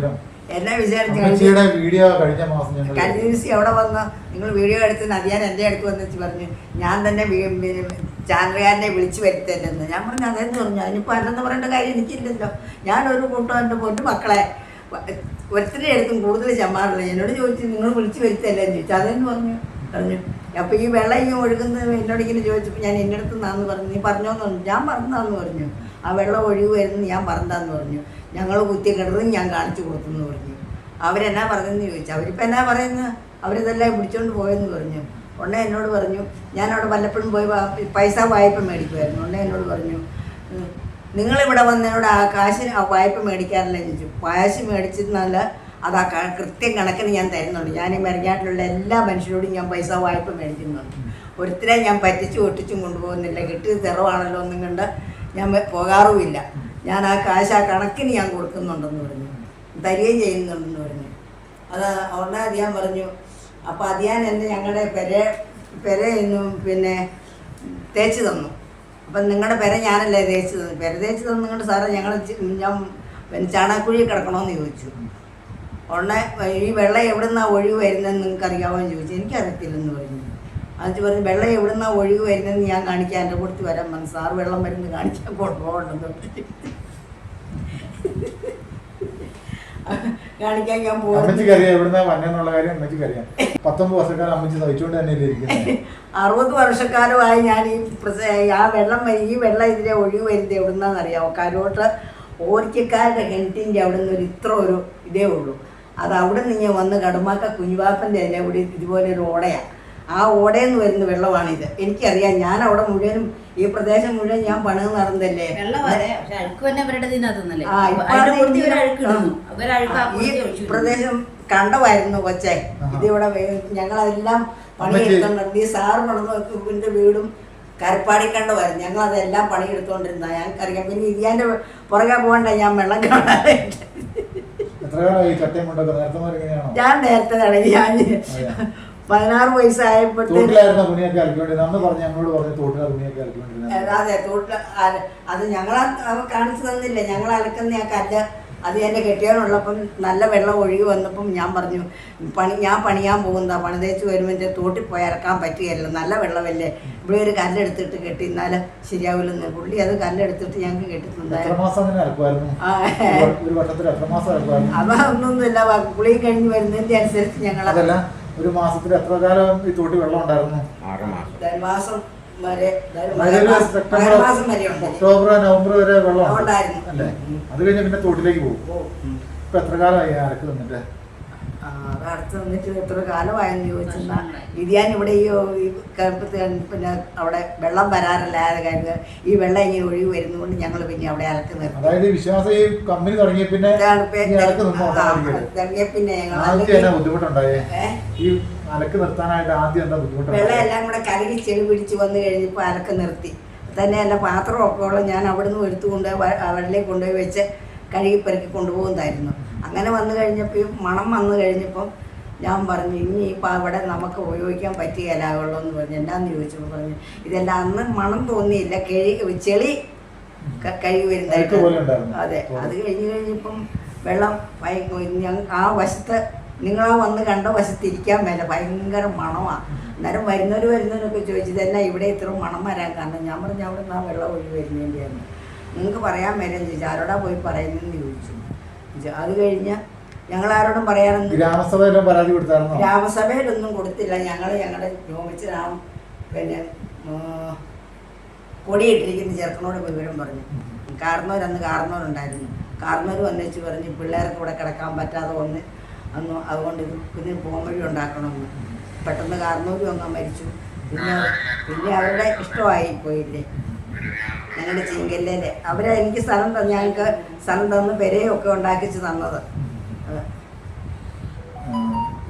വിശേഷം എന്നെ വിചാരിച്ച് അമ്മച്ചിയുടെ വീഡിയോ കഴിഞ്ഞ മാസം ഞങ്ങൾ കഴിഞ്ഞ ദിവസം അവിടെ വന്ന് നിങ്ങൾ വീഡിയോ എടുത്ത് നദിയാൻ എന്റെ അടുത്ത് വന്നിട്ട് പറഞ്ഞു ഞാൻ തന്നെ വീ- പിന്നെ ചാനലുകാരനെ വിളിച്ചു വരുത്തേണ്ടെന്ന്. ഞാൻ പറഞ്ഞു അതെന്ന് പറഞ്ഞു അതിനിപ്പോൾ അല്ലെന്ന് പറയേണ്ട കാര്യം എനിക്കില്ലല്ലോ. ഞാനൊരു കൂട്ടം എന്റെ പൊന്നു മക്കളെ ഒരുത്തിന്റെ അടുത്തും കൂടുതൽ ചെമ്മാറില്ല. എന്നോട് ചോദിച്ചു നിങ്ങൾ വിളിച്ചു വരുത്തല്ലേ? എന്ന് ചോദിച്ചു. അതെന്ന് പറഞ്ഞു പറഞ്ഞു. അപ്പോൾ ഈ വെള്ളം ഇങ്ങനെ ഒഴുകുന്നത് എന്നോട് ഇങ്ങനെ ചോദിച്ചപ്പോൾ ഞാൻ എന്റെ അടുത്ത് നിന്നാന്ന് പറഞ്ഞു. നീ പറഞ്ഞോന്ന് പറഞ്ഞു. ഞാൻ പറഞ്ഞതാന്ന് പറഞ്ഞു. ആ വെള്ളം ഒഴിവ് വരുന്നു ഞാൻ പറഞ്ഞതാന്ന് പറഞ്ഞു. ഞങ്ങൾ കുത്തി കിണറും ഞാൻ കാണിച്ചു കൊടുത്തെന്ന് പറഞ്ഞു. അവരെന്നാ പറഞ്ഞെന്ന് ചോദിച്ചു. അവരിപ്പോൾ എന്നാ പറയുന്നത് അവരിതെല്ലാം പിടിച്ചോണ്ട് പോയെന്ന് പറഞ്ഞു. ഉണ്ണ എന്നോട് പറഞ്ഞു ഞാൻ വല്ലപ്പോഴും പോയി പൈസ വായ്പ മേടിക്കുമായിരുന്നു ഉണ്ണ എന്നോട് പറഞ്ഞു നിങ്ങളിവിടെ വന്നതിനോട് ആ കാശിന് ആ വായ്പ മേടിക്കാറില്ല ചോദിച്ചു. കാശ് മേടിച്ചിരുന്നാൽ അത് ആ കൃത്യം കണക്കിന് ഞാൻ തരുന്നുണ്ട്. ഞാൻ ഈ മെരഞ്ഞാട്ടിലുള്ള എല്ലാ മനുഷ്യരോടും ഞാൻ പൈസ വായ്പ മേടിക്കുന്നുണ്ട്. ഒരുത്തരെ ഞാൻ പറ്റിച്ചും ഒട്ടിച്ചും കൊണ്ടുപോകുന്നില്ല. കിട്ടിയത് തെറവാണല്ലോ എന്നും കണ്ട് ഞാൻ പോകാറുമില്ല. ഞാൻ ആ കാശ് ആ കണക്കിന് ഞാൻ കൊടുക്കുന്നുണ്ടെന്ന് പറഞ്ഞു. തരികയും ചെയ്യുന്നുണ്ടെന്ന് പറഞ്ഞു. അത് ഉടനെ അതിയാൻ പറഞ്ഞു. അപ്പോൾ അധികാൻ എന്നെ ഞങ്ങളുടെ പെര പെര എന്നും പിന്നെ തേച്ച് തന്നു. അപ്പം നിങ്ങളുടെ പെര ഞാനല്ലേ തേച്ച് തന്നു പെര തേച്ച് തന്നുകൊണ്ട് സാറേ ഞങ്ങൾ ഞാൻ പിന്നെ ചാണാക്കുഴി കിടക്കണമെന്ന് ചോദിച്ചു. ഉടനെ ഈ വെള്ളം എവിടെ നിന്നാണ് ഒഴിവ് വരുന്നതെന്ന് നിങ്ങൾക്ക് അറിയാമോ എന്ന് ചോദിച്ചു. എനിക്കറിയത്തില്ലെന്ന് പറഞ്ഞു. അത് പറഞ്ഞു വെള്ളം എവിടുന്ന ഒഴിവ് വരുന്നതെന്ന് ഞാൻ കാണിക്കാൻ എന്റെ കൊടുത്ത് വരാൻ പറഞ്ഞു. സാറ് വെള്ളം വരുന്നത് കാണിക്കാൻ കൊണ്ടുപോകണ്ടെന്ന് കാണിക്കാൻ ഞാൻ പോകും അറുപത് വർഷക്കാലമായി ഞാൻ ഈ ആ വെള്ളം ഈ വെള്ളം ഇതിലെ ഒഴിവ് വരുന്നത് എവിടുന്നാന്ന് അറിയാമോ കരോട്ട് ഓരിക്കക്കാരുടെ കിണറ്റിന്റെ അവിടെ നിന്ന് ഒരു ഇത്ര ഒരു ഇതേ ഉള്ളൂ. അത് അവിടെ നിന്ന് ഞാൻ വന്ന് കടുമാക്ക കുഞ്ഞുവാപ്പന്റെ അതിലെ ഇവിടെ ഇതുപോലെ ഒരു ഓടയാണ് ആ ഓടയിൽ നിന്ന് വരുന്ന വെള്ളമാണിത്. എനിക്കറിയാം ഞാൻ അവിടെ മുഴുവനും ഈ പ്രദേശം മുഴുവൻ ഞാൻ പണിത് നടന്നല്ലേ ഈ. പ്രദേശം കണ്ടമായിരുന്നു കൊച്ചെ. ഇതിവിടെ ഞങ്ങളതെല്ലാം പണിയെടുത്തോണ്ടിരുന്നു ഈ സാറ് പണിന്റെ വീടും കരപ്പാടി കണ്ടമായിരുന്നു. ഞങ്ങൾ അതെല്ലാം പണിയെടുത്തോണ്ടിരുന്ന. ഞങ്ങൾക്കറിയാം. പിന്നെ ഇതിയാന്റെ പുറകെ പോകണ്ട ഞാൻ വെള്ളം കാണാനായിട്ട് ഞാൻ നേരത്തെ തുടങ്ങി ഞാൻ? പതിനാറ് വയസ്സായപ്പോഴത്തേക്ക് അതെ തോട്ടിൽ അത് ഞങ്ങൾ കാണിച്ചു തന്നില്ല? ഞങ്ങൾ അലക്കുന്ന ആ കല്ല് അത് എന്റെ കെട്ടിയാനുള്ളപ്പം നല്ല വെള്ളം ഒഴുകി വന്നപ്പം ഞാൻ പറഞ്ഞു പണി ഞാൻ പണിയാൻ പോകുന്നതാ. പണി തേച്ച് വരുമ്പോൾ എന്റെ തോട്ടിൽ പോയി ഇറക്കാൻ പറ്റുകയല്ലോ. നല്ല വെള്ളമല്ലേ? ഇവിടെ ഒരു കല്ലെടുത്തിട്ട് കെട്ടി എന്നാൽ ശരിയാവില്ലെന്ന്. പുള്ളി അത് കല്ലെടുത്തിട്ട് ഞങ്ങൾക്ക് കെട്ടി എത്ര തന്നായിരുന്നു മാസം അങ്ങനെ അലക്കുമായിരുന്നു? ഒരു വ- എത്ര മാസം അലക്കുമായിരുന്നു? അതൊന്നൊന്നുമില്ല കുളി കഴിഞ്ഞ് വരുന്നതിന്റെ അനുസരിച്ച് ഞങ്ങൾ ഒരു മാസത്തിൽ എത്ര കാലം ഈ തോട്ടി വെള്ളം ഉണ്ടായിരുന്നു ആറ് മാസം ധനുമാസം വരെ ഉണ്ട് ഒക്ടോബർ നവംബർ വരെ വെള്ളം. ഉണ്ടായിരുന്നു. അല്ലേ. അത് കഴിഞ്ഞ് പിന്നെ തോട്ടിലേക്ക് പോകും ഓ ഇപ്പൊ എത്ര കാലമായി ആർക്ക് വന്നിട്ട് അടുത്ത് വന്നിട്ട് എത്ര കാലമായെന്ന് ചോദിച്ചെന്നാൽ ഇതിയാൻ ഇവിടെ ഈ കറുപ്പത്ത് പിന്നെ അവിടെ വെള്ളം വരാറില്ലാതെ കാര്യങ്ങൾ ഈ വെള്ളം ഇങ്ങനെ ഒഴിവ് വരുന്നതുകൊണ്ട് ഞങ്ങൾ പിന്നെ അവിടെ അലക്ക് നിർത്തി. അതായത് ഈ വിശ്വാസം ഈ കമ്പനി തുടങ്ങിയ പിന്നെ? തുടങ്ങിയ പിന്നെ ഞങ്ങൾ ആദ്യം അല്ലെങ്കിൽ എന്നാ ബുദ്ധിമുട്ടുണ്ടായേ? ഈ അലക്ക് നിർത്താനായിട്ട് ആദ്യം എന്താ വെള്ളം എല്ലാം കൂടെ കലകി ചെളി പിടിച്ച് വന്നു കഴിഞ്ഞപ്പോൾ അലക്ക് നിർത്തി. തന്നെ എന്റെ പാത്രമൊക്കെ ഉള്ള ഞാൻ അവിടുന്ന് എടുത്തുകൊണ്ട് വെള്ളിൽ കൊണ്ടുപോയി വെച്ച് കഴുകി പെറുക്കി കൊണ്ടുപോകുന്നതായിരുന്നു. അങ്ങനെ വന്നു കഴിഞ്ഞപ്പോൾ മണം വന്നു കഴിഞ്ഞപ്പം ഞാൻ പറഞ്ഞു ഇനി ഇപ്പം അവിടെ നമുക്ക് ഉപയോഗിക്കാൻ പറ്റുകയില്ലാവുള്ളൂ എന്ന് പറഞ്ഞു. എന്നാന്ന് ചോദിച്ചപ്പോൾ പറഞ്ഞു ഇതെല്ലാം അന്ന് മണം തോന്നിയില്ല കിഴി ചെളി കഴുകി വരുന്നതായിട്ട്. അതെ അത് കഴിഞ്ഞ് കഴിഞ്ഞപ്പം വെള്ളം ഭയ- ഞങ്ങ- ആ വശത്ത് നിങ്ങളാ വന്ന് കണ്ട വശത്ത് ഇരിക്കാൻ മേല ഭയങ്കര മണമാണ് അന്നേരം വരുന്നവർ വരുന്നവരൊക്കെ ചോദിച്ചു തന്നെ ഇവിടെ ഇത്ര മണം വരാൻ കാരണം? ഞാൻ പറഞ്ഞു അവിടെ നിന്ന് ആ വെള്ളം ഒഴിവ് വരുന്നതിന്റെയാണ് നിങ്ങൾക്ക് പറയാൻ മേലെ ചോദിച്ചു ആരോടാ പോയി പറയുന്നതെന്ന് ചോദിച്ചു. അത് കഴിഞ്ഞ് ഞങ്ങൾ ആരോടും പറയാനൊന്നും ഗ്രാമസഭയിലും പരാതി കൊടുത്തായിരുന്നു? ഗ്രാമസഭയിലൊന്നും കൊടുത്തില്ല. ഞങ്ങൾ ഞങ്ങളുടെ രോമിച്ചനാം പിന്നെ കൊടിയിട്ടിരിക്കുന്ന. ചെറുക്കനോട് വിവരം പറഞ്ഞു. കാർന്നവരന്ന് കാർന്നവരുണ്ടായിരുന്നു കാർന്നവർ വന്നേച്ച് പറഞ്ഞ് പിള്ളേർക്ക് ഇവിടെ കിടക്കാൻ പറ്റാതെ വന്ന് അന്ന് അതുകൊണ്ട് പിന്നെ ഇതിന് പോംവഴി ഉണ്ടാക്കണമെന്ന്. പെട്ടെന്ന് കാർന്നവരും അങ്ങ് മരിച്ചു. പിന്നെ പിന്നെ അവരുടെ ഇഷ്ടമായി പോയില്ലേ? ഞങ്ങളുടെ ചിങ്കല്ലേ അവരെ എനിക്ക് സ്ഥലം തന്നെ ഞങ്ങൾക്ക് സ്ഥലം തന്ന് പെരയൊക്കെ ഉണ്ടാക്കിച്ച് തന്നത്.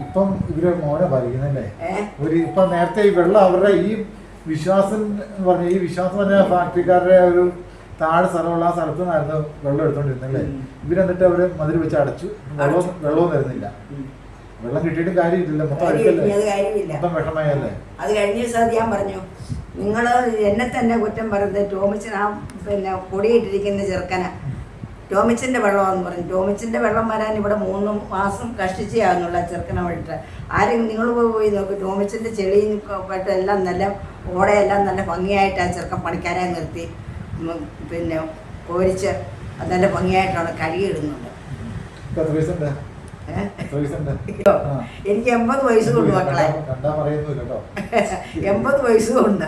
ഇപ്പം ഇവർ മോനെ ഭരിക്കുന്നല്ലേ? ഒരു ഇപ്പൊ നേരത്തെ ഈ വെള്ളം അവരുടെ ഈ വിശ്വാസം പറഞ്ഞ ഈ വിശ്വാസം പറഞ്ഞ ഫാക്ടറിക്കാരുടെ ഒരു താഴെ സ്ഥലമുള്ള ആ സ്ഥലത്ത് നിന്നായിരുന്നു വെള്ളം എടുത്തോണ്ടിരുന്നല്ലേ. ഇവരെന്നിട്ട് അവർ മതിൽ വെച്ച് അടച്ചു. വെള്ളവും വെള്ളവും തരുന്നില്ല. വെള്ളം കിട്ടിയിട്ട് കാര്യമില്ലല്ലോ മൊത്തം അഴുക്കല്ലേ? മൊത്തം വിഷമയല്ലേ? അത് കഴിഞ്ഞ ദിവസം ഞാൻ പറഞ്ഞു. നിങ്ങൾ എന്നെ തന്നെ കുറ്റം പറഞ്ഞത് ടോമിച്ചൻ ആ പിന്നെ പൊടിയിട്ടിരിക്കുന്ന ചെറുക്കന. ടോമിച്ചിന്റെ വെള്ളമാണെന്ന് പറഞ്ഞു. ടോമിച്ചിന്റെ വെള്ളം വരാൻ ഇവിടെ മൂന്ന് മാസം കഷ്ടിച്ചാകുന്നുള്ള ചെറുക്കനെ വിട്ട് ആരെങ്കിലും നിങ്ങൾ പോയി നോക്ക്. ടോമിച്ചിന്റെ ചെളിയും പെട്ട് എല്ലാം നല്ല ഓടയെല്ലാം നല്ല ഭംഗിയായിട്ട് ആ ചെറുക്കൻ പണിക്കാരെ നിർത്തി. പിന്നെ കോരിച്ച് നല്ല ഭംഗിയായിട്ടാണ് കഴുകിയിടുന്നുണ്ട് എനിക്ക് എൺപത് വയസ്സ് കൊണ്ട് മക്കളെ എൺപത് വയസ്സ് കൊണ്ട്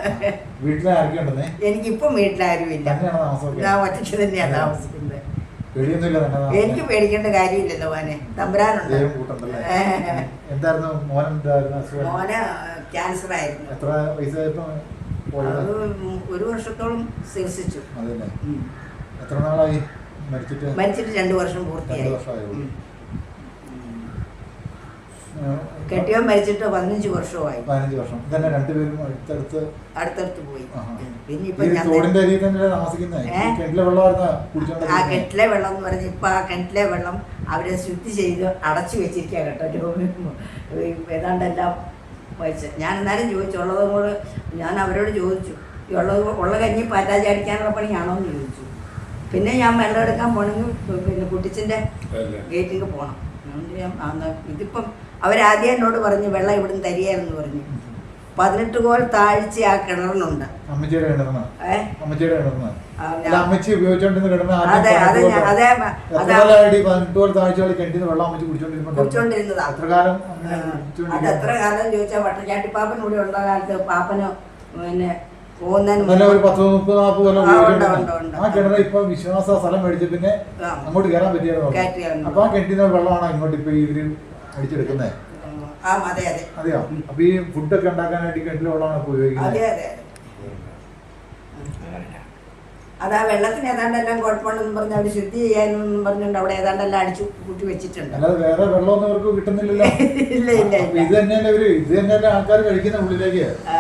എനിക്കിപ്പം വീട്ടിലാരുമില്ല. ഇല്ല ഞാൻ ഒറ്റയ്ക്ക് തന്നെയാണ് താമസിക്കുന്നത്. എനിക്ക് പേടിക്കേണ്ട കാര്യമില്ലല്ലോ മോനെ. തമ്പുരാനുണ്ട്. എന്തായിരുന്നു? മോന് ക്യാൻസർ ആയിരുന്നു എത്ര വയസ്സായപ്പോ ഒരു വർഷത്തോളം ചികിത്സിച്ചു. എത്ര നാളായി മരിച്ചിട്ട്? മരിച്ചിട്ട് രണ്ടു വർഷം പൂർത്തിയായി. കെട്ടിയവൻ മരിച്ചിട്ട് പതിനഞ്ച് വർഷമായി പതിനഞ്ച് വർഷം. ഇതന്നെ രണ്ടുപേരും അടുത്തടുത്ത് അടുത്തടുത്ത് പോയി. പിന്നെ ഇപ്പൊ ഞാൻ തന്നെ ആ കിണറ്റിലെ വെള്ളം എന്ന് പറഞ്ഞ് ഇപ്പൊ ആ കിണറ്റിലെ വെള്ളം അവരെ ശുദ്ധി ചെയ്ത് അടച്ചു വെച്ചിരിക്കുക കേട്ടോ രോഗം ഏതാണ്ട് എല്ലാം വെച്ച്. ഞാൻ എന്നാലും ചോദിച്ചു ഉള്ളതും കൂടെ ഞാൻ അവരോട് ചോദിച്ചു ഈ ഉള്ളത് ഉള്ള കഞ്ഞി പാറ്റാജി അടിക്കാനുള്ള പണിയാണോ? എന്ന് ചോദിച്ചു. പിന്നെ ഞാൻ വെള്ളം എടുക്കാൻ പോണെങ്കിൽ പിന്നെ കുട്ടിച്ചിന്റെ ഗേറ്റിൽ പോകണം അതുകൊണ്ട് ഞാൻ ഇതിപ്പം അവരാദ്യം എന്നോട് പറഞ്ഞു വെള്ളം ഇവിടുന്ന് തരികയെന്ന് പറഞ്ഞു. പതിനെട്ട് കോൽ താഴ്ച ആ കിണറിനുണ്ട് കുടിച്ചോണ്ടിരുന്നതാ. അത്? എത്ര കാലം ചോദിച്ചാൽ കൂടി ഉള്ള കാലത്ത്? പാപ്പന് പിന്നെ വിശ്വാസ സ്ഥലം മേടിച്ച് പിന്നെ അങ്ങോട്ട് കയറാൻ അപ്പൊ ആ വെള്ളമാണ് ഇങ്ങോട്ട് ഇപ്പൊ ഇവർ അടിച്ചെടുക്കുന്നത് ആ അതെ അതെ. അതെയോ? അപ്പൊ ഈ ഫുഡൊക്കെ ഉണ്ടാക്കാനായിട്ട് കിണറ്റിലെ വെള്ളമാണ് ഉപയോഗിക്കുന്നത്? അതെ അതെ അതെ. അത് ആ വെള്ളത്തിന് ഏതാണ്ടെല്ലാം കുഴപ്പമുണ്ടെന്ന് പറഞ്ഞ് അവർ ശുദ്ധി ചെയ്യാനെന്നും പറഞ്ഞുകൊണ്ട് അവിടെ ഏതാണ്ടെല്ലാം അടിച്ചു കൂട്ടി വെച്ചിട്ടുണ്ട്. അല്ലാതെ വേറെ വെള്ളമൊന്നും അവർക്ക് കിട്ടുന്നില്ലല്ലോ. ഇല്ല ഇല്ല അപ്പൊ ഇത് തന്നെയല്ലേ ഇവർ? ഇത് തന്നെയല്ലേ ആൾക്കാർ കഴിക്കുന്ന ഉള്ളിലേക്ക്? ആ,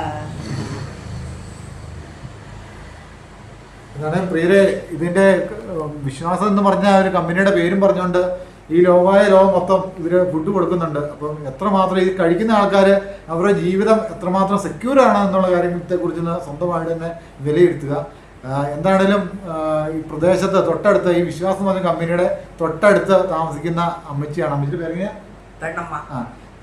എന്നാണ് പ്രിയരെ ഇതിന്റെ ഏഹ്, വിശ്വാസം എന്ന് പറഞ്ഞ ഒരു കമ്പനിയുടെ പേരും പറഞ്ഞുകൊണ്ട് ഈ ലോകമായ ലോകം മൊത്തം ഇവർ ഫുഡ് കൊടുക്കുന്നുണ്ട്. അപ്പം എത്രമാത്രം ഇത് കഴിക്കുന്ന ആൾക്കാർ അവരുടെ ജീവിതം എത്രമാത്രം സെക്യൂർ ആണ് എന്നുള്ള കാര്യത്തെ കുറിച്ച് സ്വന്തമായിട്ട് തന്നെ വിലയിരുത്തുക. എന്താണേലും ഈ പ്രദേശത്ത് തൊട്ടടുത്ത് ഈ വിശ്വാസം എന്ന് പറഞ്ഞ കമ്പനിയുടെ തൊട്ടടുത്ത് താമസിക്കുന്ന അമ്മച്ചിയാണ്. അമ്മച്ചി പെണ്ണമ്മ. ആ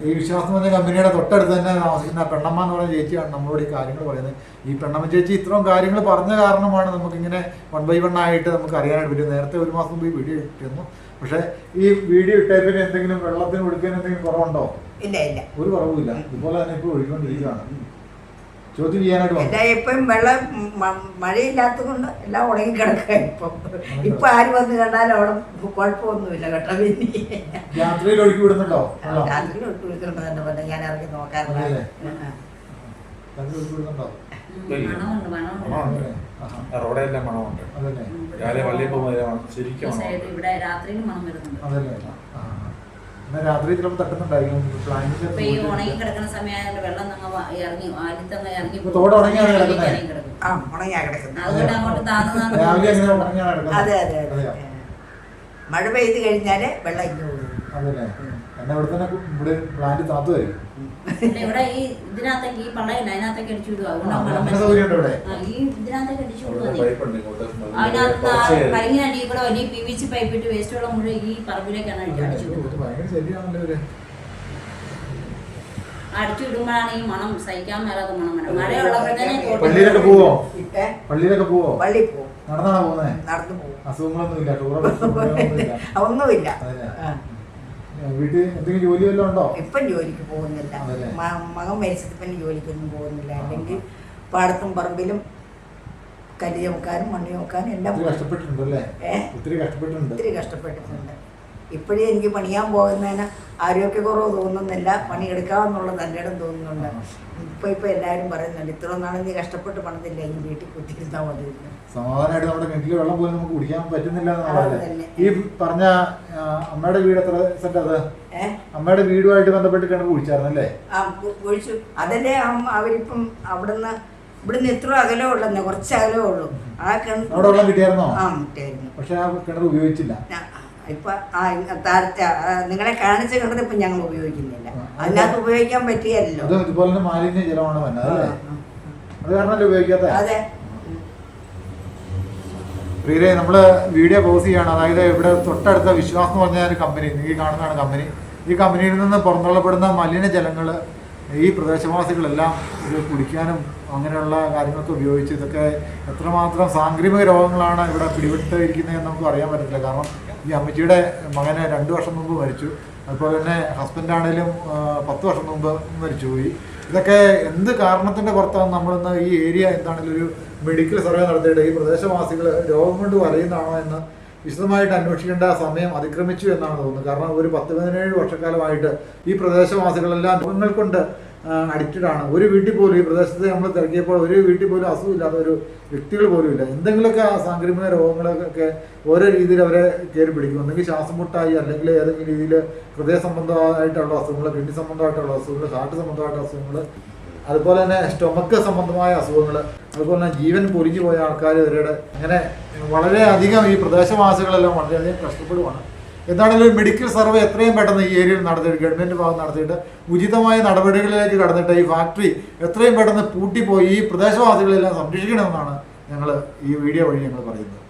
ഈ വിശ്വാസം പറഞ്ഞ കമ്പനിയുടെ തൊട്ടടുത്ത് തന്നെ താമസിക്കുന്ന പെണ്ണമ്മ എന്ന് പറയുന്ന ചേച്ചിയാണ് നമ്മളോട് ഈ കാര്യങ്ങൾ പറയുന്നത്. ഈ പെണ്ണമ്മ ചേച്ചി ഇത്രയും കാര്യങ്ങൾ പറഞ്ഞ കാരണമാണ് നമുക്കിങ്ങനെ വൺ ബൈ വൺ ആയിട്ട് നമുക്ക് അറിയാനായിട്ട് പറ്റും നേരത്തെ ഒരു മാസം മുമ്പ് വീട് വീഡിയോ ഇട്ടിരുന്നു. പക്ഷേ ഈ വീഡിയോ ഇട്ടതിന് എന്തെങ്കിലും വെള്ളത്തിന് ഒഴുക്കാൻ എന്തെങ്കിലും കുറവുണ്ടോ? ഇല്ല ഇല്ല. ഒരു കുറവുമില്ല. ഇതുപോലെ തന്നെ ഇപ്പോൾ ഒഴുകിക്കൊണ്ടിരിക്കുകയാണ് ചോദ്യം ചെയ്യാനായിട്ട് ഇപ്പം വെള്ളം മഴയില്ലാത്തത് കൊണ്ട് എല്ലാം ഉണങ്ങി കിടക്കുക ഇപ്പം ഇപ്പൊ ആര് വന്ന് കണ്ടാലും അവിടെ കുഴപ്പമൊന്നുമില്ല കേട്ടോ പിന്നെ. രാത്രിയിൽ ഒഴുക്കി വിടുന്നുണ്ടോ? രാത്രിയിൽ ഒഴുക്കി വിടുന്നുണ്ടോ പോലെ. ഞാൻ ഇറങ്ങി വിടുന്നുണ്ടോ? മണമുണ്ട്. മണമുണ്ട്. റോഡെല്ലാം മണമുണ്ട്. രാവിലെ പള്ളിയിൽ പോകുമ്പോൾ ശരിക്കും ഇവിടെ രാത്രിയിൽ മണം വരുന്നുണ്ട്. അതല്ലേ? ആ എന്നാൽ രാത്രി ചിലപ്പോൾ തട്ടുന്നുണ്ടായിരിക്കും. ഇപ്പൊ ഈ ഉണങ്ങി പ്ലാനിങ് കിടക്കുന്ന സമയമായതുകൊണ്ട് വെള്ളം ഇറങ്ങി ഇറങ്ങി തോട് ഉണങ്ങിയാണ് കിടക്കുന്നത്. ആ കിടക്കുന്നത്. അതുകൊണ്ട് അങ്ങോട്ട് താന്ന് അതെ അതെ മഴ പെയ്ത് കഴിഞ്ഞാൽ വെള്ളം അതല്ലേ? എന്നാ ഇവിടെ തന്നെ ഇവിടെ പ്ലാന്റ് താത്തു വരും ഇവിടെ ഈ ഇതിനകത്തേക്ക് ഈ പള്ളയില്ല അതിനകത്തേക്ക് അടിച്ചു വിടുക ഈ ഇതിനകത്തേക്ക് അടിച്ചു അവിടെ വിടുക പൈപ്പുണ്ട് ഇങ്ങോട്ട്. അതിനകത്ത് കുറച്ച് കയറി. കരിങ്ങിന് അടിയിൽ കൂടെ വലിയ പി വി സി പൈപ്പ് ഇട്ട് വേസ്റ്റ് വെള്ളം മുഴുവൻ ഈ പറമ്പിലേക്കാണ് അടിച്ചു അടിച്ചു ഇത് വിടുന്നത്. ഭയങ്കര ശല്യമാണല്ലോ അടിച്ചു വിടുമ്പോഴാണ് ഈ മണം സഹിക്കാൻ മേലാത്ത മണം മഴയുള്ളപ്പോഴത്തേനെ പള്ളിയിലൊക്കെ പോവോ? പള്ളിയിലൊക്കെ പോവോ? പള്ളി പോകും നടന്നാണോ പോകുന്നത് നടന്നു പോകും അസുഖങ്ങളൊന്നും ഇല്ല. ഒന്നുമില്ല. ആ. വീട്ടിൽ എന്തെങ്കിലും ജോലി വല്ലതും ഉണ്ടോ? ഇപ്പം ജോലിക്ക് പോകുന്നില്ല. മകൻ മരിച്ചിട്ട് ഇപ്പം ജോലിക്കൊന്നും പോകുന്നില്ല. അല്ലെങ്കിൽ പാടത്തും പറമ്പിലും കല്ല് ചുമക്കാനും മണ്ണ് ചുമക്കാനും എല്ലാം കഷ്ടപ്പെട്ടിട്ടുണ്ടല്ലേ? ഒത്തിരി കഷ്ടപ്പെട്ടിട്ടുണ്ട്. ഒത്തിരി കഷ്ടപ്പെട്ടിട്ടുണ്ട്. ഇപ്പോഴേ എനിക്ക് പണിയാൻ പോകുന്നതിന് ആരോഗ്യക്കുറവ് തോന്നുന്നില്ല. പണിയെടുക്കാമെന്നുള്ള നല്ലിടം തോന്നുന്നുണ്ട്. ഇപ്പൊ ഇപ്പൊ എല്ലാവരും പറയുന്നുണ്ട് ഇത്ര നാളും നീ കഷ്ടപ്പെട്ട് പണിതില്ല? ഈ വീട്ടിൽ കുത്തിയിരുന്നാൽ മതി. സമാധാനമായിട്ട് നമ്മുടെ കിണറ്റിൽ വെള്ളം പോലും നമുക്ക് കുടിക്കാൻ പറ്റുന്നില്ല. ഈ പറഞ്ഞ അമ്മയുടെ വീട് എത്ര സെറ്റ് അത്? അമ്മയുടെ വീടുമായിട്ട് ബന്ധപ്പെട്ട് കിണർ കുടിച്ചായിരുന്നല്ലേ ആ കുഴിച്ചു. അതല്ലേ അവരിപ്പം അവിടുന്ന് ഇവിടുന്ന് എത്ര അകലേ ഉള്ളു കുറച്ച് അകലേ ഉള്ളൂ. ആ കിണർ കിട്ടിയായിരുന്നോ? ആ കിട്ടിയായിരുന്നു. പക്ഷെ ആ കിണർ ഉപയോഗിച്ചില്ല. ഇപ്പൊ ആ നിങ്ങളെ കാണിച്ച കണ്ടത് ഇപ്പൊ ഞങ്ങൾ ഉപയോഗിക്കുന്നില്ല. അതിനകത്ത് ഉപയോഗിക്കാൻ പറ്റിയല്ലോ. അത് ഇതുപോലെ തന്നെ മാലിന്യ ജലമാണ് തന്നെ ആ, അല്ലേ ആ, അത് കാരണമല്ലേ ഉപയോഗിക്കാത്ത? ആ. അതെ. പ്രിയരെ നമ്മൾ വീഡിയോ പോസ് ചെയ്യാണ്. അതായത് ഇവിടെ തൊട്ടടുത്ത വിശ്വാസം എന്ന് പറഞ്ഞ ഒരു കമ്പനി ഈ കാണുന്നതാണ് കമ്പനി ഈ കമ്പനിയിൽ നിന്ന് പുറന്തള്ളപ്പെടുന്ന മലിനജലങ്ങൾ ഈ പ്രദേശവാസികളെല്ലാം ഇത് കുടിക്കാനും അങ്ങനെയുള്ള കാര്യങ്ങളൊക്കെ ഉപയോഗിച്ച് ഇതൊക്കെ എത്രമാത്രം സാംക്രമിക രോഗങ്ങളാണ് ഇവിടെ പിടിപെട്ട് ഇരിക്കുന്നതെന്ന് നമുക്ക് അറിയാൻ പറ്റത്തില്ല. കാരണം ഈ അമ്മച്ചിയുടെ മകന് രണ്ട് വർഷം മുമ്പ് മരിച്ചു. അതുപോലെ തന്നെ ഹസ്ബൻഡാണേലും പത്ത് വർഷം മുമ്പ് മരിച്ചുപോയി ഇതൊക്കെ എന്ത് കാരണത്തിന്റെ പുറത്താണ് നമ്മളിന്ന് ഈ ഏരിയ എന്താണെങ്കിലും ഒരു മെഡിക്കൽ സർവേ നടത്തിയിട്ട് ഈ പ്രദേശവാസികൾ രോഗം കൊണ്ട് വലയുന്നതാണോ എന്ന് വിശദമായിട്ട് അന്വേഷിക്കേണ്ട സമയം അതിക്രമിച്ചു എന്നാണ് തോന്നുന്നത്. കാരണം ഒരു പത്ത് പതിനേഴ് വർഷക്കാലമായിട്ട് ഈ പ്രദേശവാസികളെല്ലാം രോഗങ്ങൾ കൊണ്ട് അഡിക്റ്റഡ് ആണ്. ഒരു വീട്ടിൽ പോലും ഈ പ്രദേശത്ത് നമ്മൾ തിരക്കിയപ്പോൾ ഒരു വീട്ടിൽ പോലും അസുഖമില്ലാത്ത ഒരു വ്യക്തികൾ പോലും ഇല്ല. എന്തെങ്കിലുമൊക്കെ ആ സാംക്രമിക രോഗങ്ങളൊക്കെ ഓരോ രീതിയിൽ അവരെ കയറി പിടിക്കും. ഒന്നെങ്കിൽ ശ്വാസം മുട്ടായി അല്ലെങ്കിൽ ഏതെങ്കിലും രീതിയിൽ ഹൃദയ സംബന്ധമായിട്ടുള്ള അസുഖങ്ങൾ കിഡ്നി സംബന്ധമായിട്ടുള്ള അസുഖങ്ങൾ ഹാർട്ട് സംബന്ധമായിട്ടുള്ള അസുഖങ്ങൾ അതുപോലെ തന്നെ സ്റ്റൊമക്ക് സംബന്ധമായ അസുഖങ്ങൾ അതുപോലെ തന്നെ ജീവൻ പൊരിഞ്ഞു പോയ ആൾക്കാർ ഇവരുടെ അങ്ങനെ വളരെയധികം ഈ പ്രദേശവാസികളെല്ലാം വളരെയധികം കഷ്ടപ്പെടുവാണ്. എന്താണെങ്കിലും മെഡിക്കൽ സർവേ എത്രയും പെട്ടെന്ന് ഈ ഏരിയയിൽ നടത്തിയിട്ട് ഗവൺമെന്റ് ഭാഗം നടത്തിയിട്ട് ഉചിതമായ നടപടികളിലേക്ക് കടന്നിട്ട് ഈ ഫാക്ടറി എത്രയും പെട്ടെന്ന് പൂട്ടിപ്പോയി ഈ പ്രദേശവാസികളെല്ലാം സംരക്ഷിക്കണമെന്നാണ് ഞങ്ങൾ ഈ വീഡിയോ വഴി ഞങ്ങൾ പറയുന്നത്.